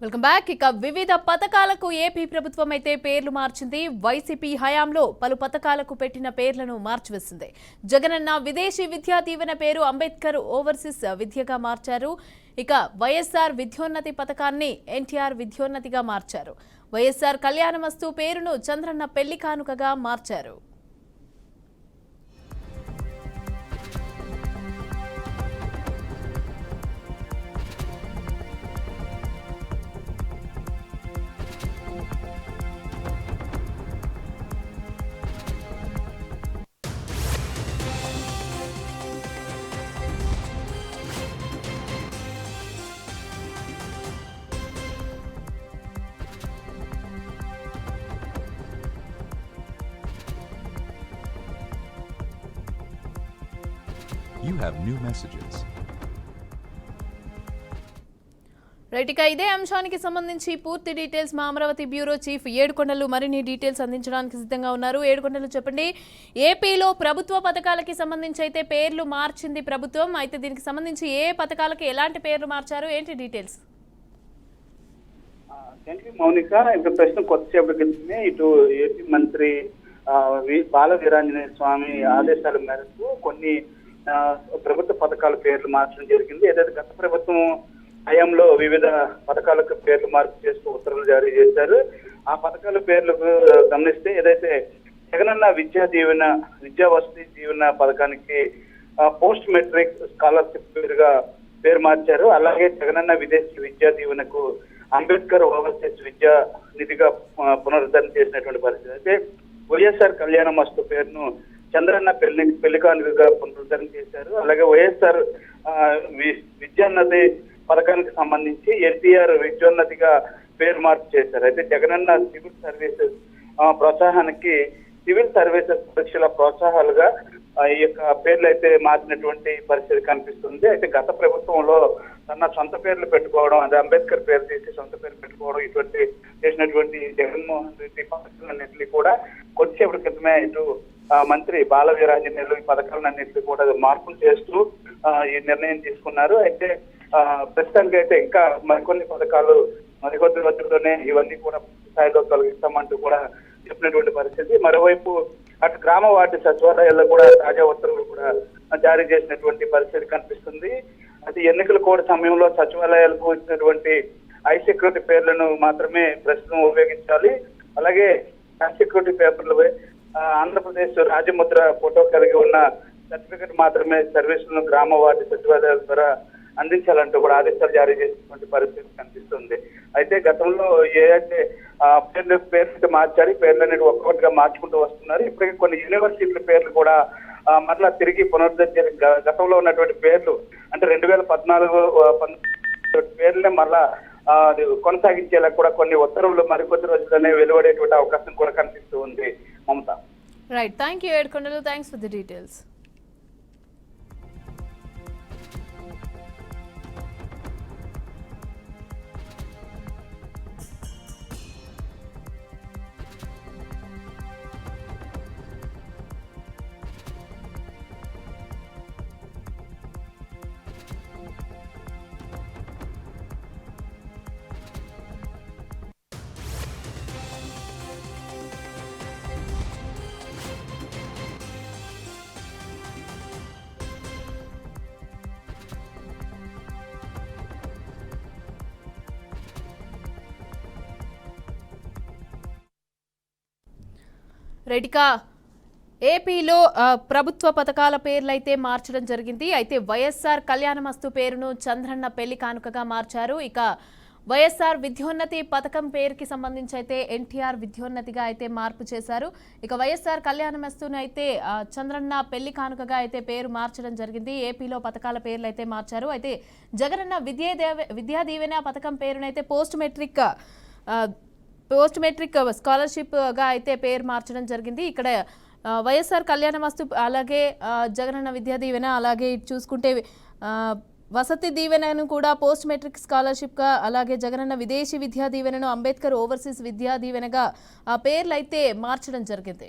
Welcome back. ఇక వివిధ పథకాలకు ఏపీ ప్రభుత్వం అయితే పేర్లు మార్చింది. వైసీపీ హయాంలో పలు పథకాలకు పెట్టిన పేర్లను మార్చివేసింది. జగనన్న విదేశీ విద్యా దీవెన పేరు అంబేద్కర్ ఓవర్సీస్ విద్యగా మార్చారు. ఇక వైఎస్ఆర్ విద్యోన్నతి పథకాన్ని ఎన్టీఆర్ విద్యోన్నతిగా మార్చారు. వైఎస్ఆర్ కళ్యాణమస్తు పేరును చంద్రన్న పెళ్ళి కానుకగా మార్చారు. You have new messages. Right ఇక ఇదే అంశానికి సంబంధించి పూర్తి డీటెయిల్స్ మా అమరావతి బ్యూరో చీఫ్ ఏడుకొండలు మరిన్ని డీటెయిల్స్ అందించడానికి సిద్ధంగా ఉన్నారు. ఏడుకొండలు చెప్పండి. ఏపీలో ప్రభుత్వ పథకాలకి సంబంధించి అయితే పేర్లు మార్చింది ప్రభుత్వం. అయితే దీనికి సంబంధించి ఏ పథకాలకి ఎలాంటి పేర్లు మార్చారు? ఏంటి డీటెయిల్స్ మౌనిక ఇంకా ప్రశ్న కొద్దిసేపటి క్రితమే ఇటు ఏపీ మంత్రి బాల వీరాంజనేయ స్వామి ఆదేశాల మేరకు కొన్ని ప్రభుత్వ పథకాల పేర్లు మార్చడం జరిగింది. ఏదైతే గత ప్రభుత్వం హయాంలో వివిధ పథకాలకు పేర్లు మార్పు చేస్తూ ఉత్తర్వులు జారీ చేశారు. ఆ పథకాల పేర్లు గమనిస్తే ఏదైతే జగనన్న విద్యా దీవెన విద్యా వసతి దీవెన పథకానికి పోస్ట్ మెట్రిక్ స్కాలర్షిప్ పేరుగా పేరు మార్చారు. అలాగే జగనన్న విదేశీ విద్యా దీవెనకు అంబేద్కర్ ఓవర్సీస్ విద్యా నిధిగా పునరుద్ధరణ చేసినటువంటి పరిస్థితి. అయితే వైఎస్ఆర్ కళ్యాణ మస్తు పేరును చంద్రన్న పెళ్ళి పెళ్ళి కానుకగా పునరుద్ధరణ చేశారు. అలాగే వైఎస్ఆర్ విద్యోన్నతి పథకానికి సంబంధించి ఎన్టీఆర్ విద్యోన్నతిగా పేరు మార్పు చేశారు. అయితే జగనన్న సివిల్ సర్వీసెస్ ఆ, ప్రోత్సాహానికి సివిల్ సర్వీసెస్ పరీక్షల ప్రోత్సాహాలుగా ఈ యొక్క పేర్లు అయితే మార్చినటువంటి పరిస్థితి కనిపిస్తుంది. అయితే గత ప్రభుత్వంలో తన సొంత పేర్లు పెట్టుకోవడం అంటే అంబేద్కర్ పేరు తీసి సొంత పేరు పెట్టుకోవడం ఇటువంటి చేసినటువంటి జగన్మోహన్ రెడ్డి పథకాలన్నింటినీ కూడా కొద్దిసేపటి క్రితమే ఇటు మంత్రి బాల వీరాంజనేయులు ఈ పథకాలన్నింటినీ కూడా మార్పులు చేస్తూ ఈ నిర్ణయం తీసుకున్నారు. అయితే ప్రస్తుతానికి అయితే ఇంకా మరికొన్ని పథకాలు మరికొద్ది రోజుల్లోనే ఇవన్నీ కూడా స్థాయిలో తొలగిస్తామంటూ కూడా చెప్పినటువంటి పరిస్థితి. మరోవైపు అటు గ్రామ వార్డు సచివాలయాల్లో కూడా తాజా ఉత్తర్వులు కూడా జారీ చేసినటువంటి పరిస్థితి కనిపిస్తుంది. అది ఎన్నికల కోడ్ సమయంలో సచివాలయాలకు ఇచ్చినటువంటి ఐ సెక్యూరిటీ పేర్లను మాత్రమే ప్రస్తుతం ఉపయోగించాలి. అలాగే హై సెక్యూరిటీ పేపర్లు ఆంధ్రప్రదేశ్ రాజముద్ర ఫోటో కలిగి ఉన్న సర్టిఫికెట్ మాత్రమే సర్వీసులను గ్రామ వార్డు సచివాలయాల ద్వారా అందించాలంటూ కూడా ఆదేశాలు జారీ చేసినటువంటి పరిస్థితి కనిపిస్తుంది. అయితే గతంలో ఏ పేర్లు పేర్లు మార్చారు పేర్లు అనేది ఒక్కొక్కటిగా మార్చుకుంటూ వస్తున్నారు. ఇప్పటికీ కొన్ని యూనివర్సిటీల పేర్లు కూడా మరలా తిరిగి పునరుద్ధరించారు. గతంలో ఉన్నటువంటి పేర్లు అంటే రెండు వేల పద్నాలుగు పేర్లనే మరలా కొనసాగించేలా కూడా కొన్ని ఉత్తర్వులు మరికొద్ది రోజుల్లోనే వెలువడేటువంటి అవకాశం కూడా కనిపిస్తూ ఉంది. Mamata right thank you Edukondalu thanks for the details రెడికా ఏపీలో ప్రభుత్వ పథకాల పేర్లు అయితే మార్చడం జరిగింది. అయితే వైఎస్ఆర్ కళ్యాణమస్తు పేరును చంద్రన్న పెళ్ళి కానుకగా మార్చారు. ఇక వైఎస్ఆర్ విద్యోన్నతి పథకం పేరుకి సంబంధించి అయితే ఎన్టీఆర్ విద్యోన్నతిగా అయితే మార్పు చేశారు. ఇక వైఎస్ఆర్ కళ్యాణమస్తును అయితే చంద్రన్న పెళ్ళి కానుకగా అయితే పేరు మార్చడం జరిగింది. ఏపీలో పథకాల పేర్లు అయితే మార్చారు. అయితే జగనన్న విద్యా దేవ విద్యా దీవెన పథకం పేరునైతే పోస్ట్ మెట్రిక్ పోస్ట్ మెట్రిక్ స్కాలర్షిప్గా అయితే పేరు మార్చడం జరిగింది. ఇక్కడ వైఎస్ఆర్ కళ్యాణ వస్తు అలాగే జగనన్న విద్యా దీవెన అలాగే ఇటు చూసుకుంటే వసతి దీవెనను కూడా పోస్ట్ మెట్రిక్ స్కాలర్షిప్గా అలాగే జగనన్న విదేశీ విద్యా దీవెనను అంబేద్కర్ ఓవర్సీస్ విద్యా దీవెనగా ఆ పేర్లు అయితే మార్చడం జరిగింది.